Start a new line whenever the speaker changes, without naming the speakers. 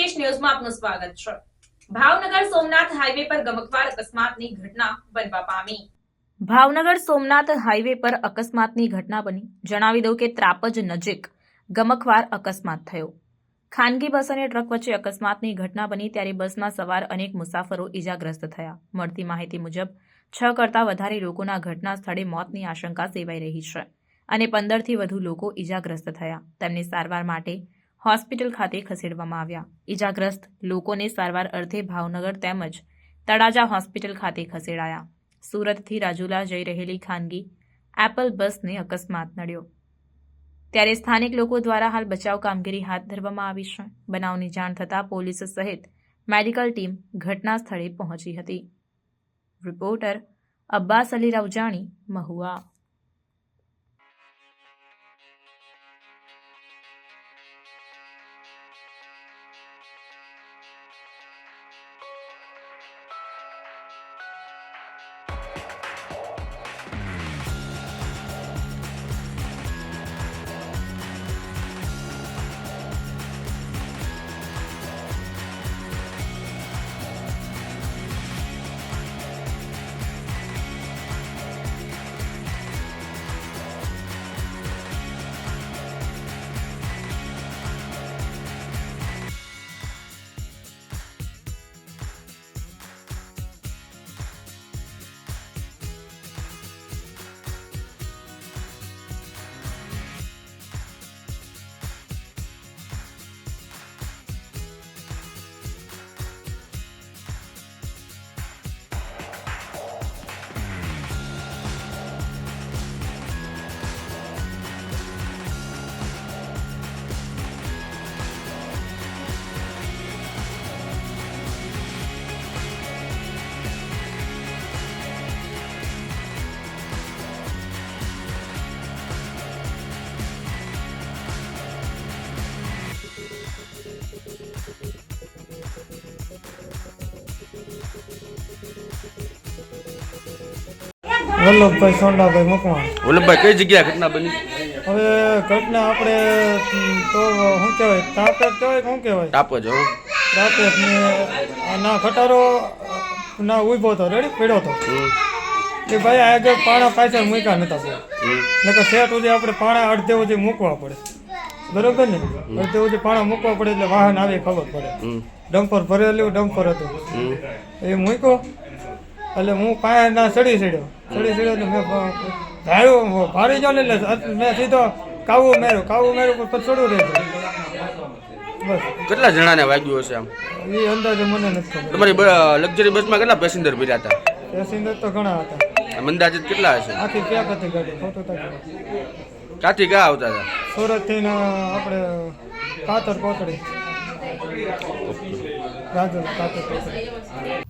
સંદેશ ન્યૂઝમાં આપનું સ્વાગત છે. ભાવનગર સોમનાથ હાઈવે પર ગમકવાર અકસ્માતની ઘટના બનવા પામી. ભાવનગર સોમનાથ હાઈવે પર અકસ્માતની ઘટના બની. જણાવી દઉં કે ત્રાપજ નજીક ગમકવાર અકસ્માત થયો. ખાનગી બસ અને ટ્રક વચ્ચે અકસ્માતની ઘટના બની ત્યારે બસમાં સવાર અનેક મુસાફરો ઇજાગ્રસ્ત થયા. મળતી માહિતી મુજબ, છ કરતાં વધારે લોકોના ઘટના સ્થળે મોતની આશંકા સેવાઈ રહી છે અને પંદરથી વધુ લોકો ઇજાગ્રસ્ત થયા. તેમને સારવાર માટે હોસ્પિટલ ખાતે ખસેડવામાં આવ્યા. ઇજાગ્રસ્ત લોકોને સારવાર અર્થે ભાવનગર તેમજ તળાજા હોસ્પિટલ ખાતે ખસેડાયા. સુરતથી રાજુલા જઈ રહેલી ખાનગી એપલ બસને અકસ્માત નડ્યો. ત્યારે સ્થાનિક લોકો દ્વારા હાલ બચાવ કામગીરી હાથ ધરવામાં આવી છે. બનાવની જાણ થતાં પોલીસ સહિત મેડિકલ ટીમ ઘટના સ્થળે પહોંચી હતી. રિપોર્ટર અબ્બાસ અલી રવજાણી મહુવા.
વલ્લભભાઈ સોંડાભાઈ મકવાણ.
વલ્લભભાઈ કઈ જગ્યાએ ઘટના બની?
હવે ઘટના આપણે તો શું કહેવાય તાપેટ કહેવાય શું કહેવાય?
ટાપ જ
તાપેટ ને ના ખટારો ના ઊભો હતો રેડી પડ્યો હતો
કે
એ ભાઈ આગળ પાણા પાછળ મૂક્યા નતા નકર સેટ સુધી આપણે પાણા અડધે સુધી મૂકવા પડે. બરોબર ને? અડધે સુધી પાણા મૂકવા પડે એટલે વાહન આવે ખબર પડે. ડમ્પર ભરેલું ડમ્પર હતું. એ મૂક્યો. એટલે હું કાંઈ ના ચડી ચડ્યો ચડી ચડ્યો એટલે મેં ધાર્યું ભારી ગયો ને એટલે મેં સીધો કાવું મેર્યું. કાવું મેર્યું પણ પછી ચડું રહી બસ.
કેટલા જણાને વાગ્યું હશે આમ?
એ અંદાજે મને નથી ખબર.
તમારી લક્ઝરી બસમાં કેટલા પેસેન્જર ભર્યા હતા?
પેસેન્જર તો ઘણા હતા.
અંદાજિત કેટલા હશે?
આખી ક્યાં કથી ગાડી? ફોટો
ક્યાંથી ક્યાં આવતા હતા?
સુરતથી ને આપણે કાતર કોતડી રાજલ કાતર કોતડી